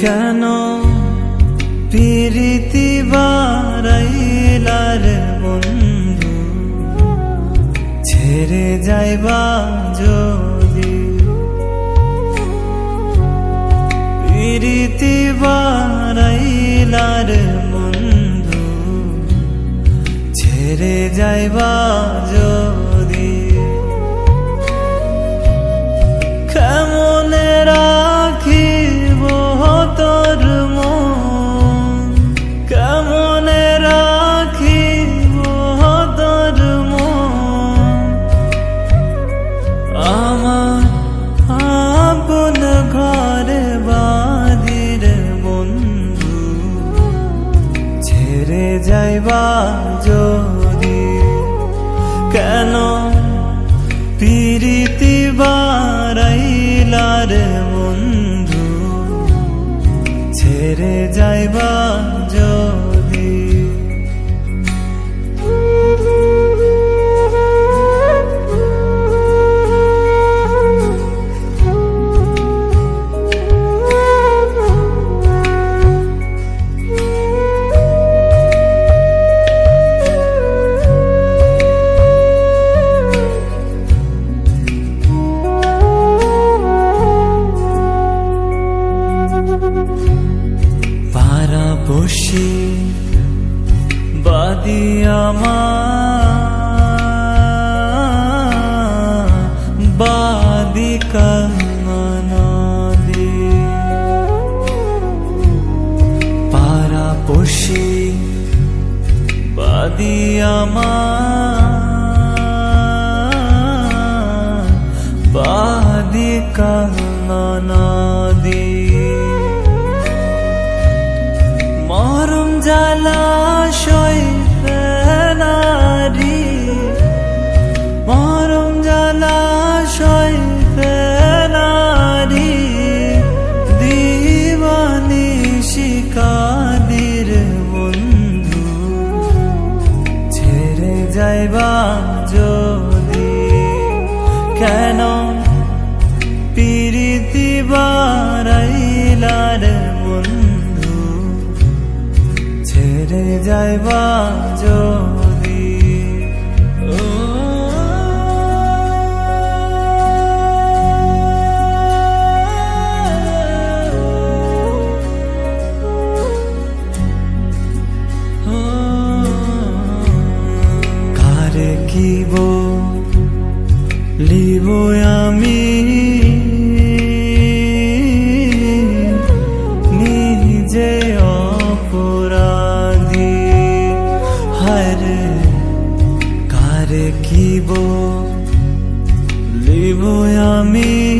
কেন পিরিতি বারাইলার বন্ধু? ছেড়ে যাইবা জো ছেড়ে যাইবা পিরিতি বারাইলার বন্ধু ছেড়ে যাইবা যদি বসি বাদিয়ামা বাদি নদী পারা পশি বাদি বাদিকা পিরিতি বারাইলার বন্ধু। ছেড়ে যাইবা যদি কারে কিব লিব আমি? আমি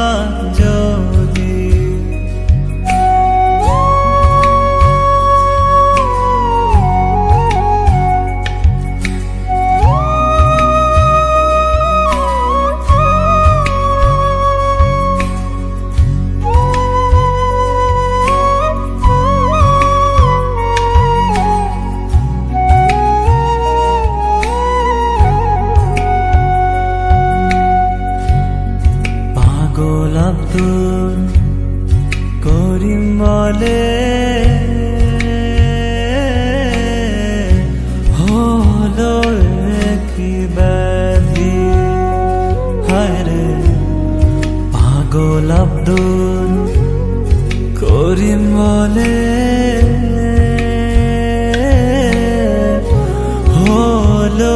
করিম বলে হলো কি ব্যাধি। হায়রে পাগল আব্দুল করিম বলে হলো